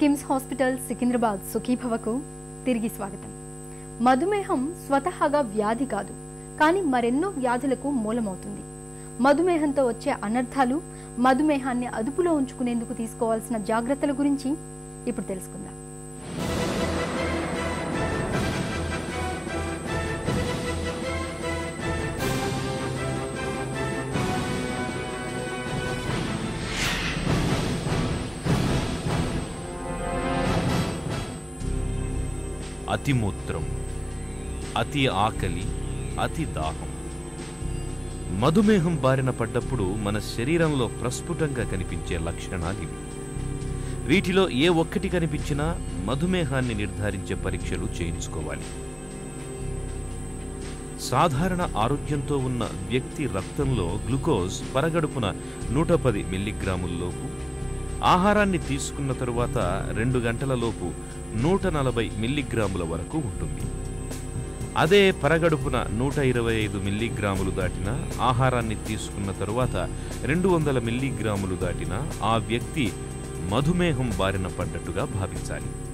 KIMS hospital Secunderabad సుఖీభవకు తిరిగి స్వాగతం. మధుమేహం స్వతహాగా వ్యాధి కాదు కానీ మరెన్నో వ్యాధులకు మూలమవుతుంది. మధుమేహంతో వచ్చే అనర్థాలు మధుమేహాన్ని అదుపులో ఉంచుకునేందుకు తీసుకోవాల్సిన జాగ్రత్తల గురించి ఇప్పుడు తెలుసుకుందాం. అతిమూత్రం అతి ఆకలి అతి దాహం. మధుమేహం బారిన పడ్డప్పుడు మన శరీరంలో ప్రస్ఫుటంగా కనిపించే లక్షణాలివి వీటిలో ఏ ఒక్కటి కనిపించినా మధుమేహాన్ని నిర్ధారించే పరీక్షలు చేయించుకోవాలి. సాధారణ ఆరోగ్యంతో ఉన్న వ్యక్తి రక్తంలో గ్లూకోజ్ పరగడుపున నూట పది మిల్లీగ్రాముల్లోపు ఆహారాన్ని తీసుకున్న తరువాత రెండు గంటలలోపు నూట నలభై మిల్లీగ్రాముల వరకు ఉంటుంది. అదే పరగడుపున నూట ఇరవై ఐదు మిల్లీగ్రాములు దాటిన ఆహారాన్ని తీసుకున్న తరువాత రెండు వందల మిల్లీగ్రాములు దాటిన ఆ వ్యక్తి మధుమేహం బారిన పడ్డట్టుగా భావించాలి.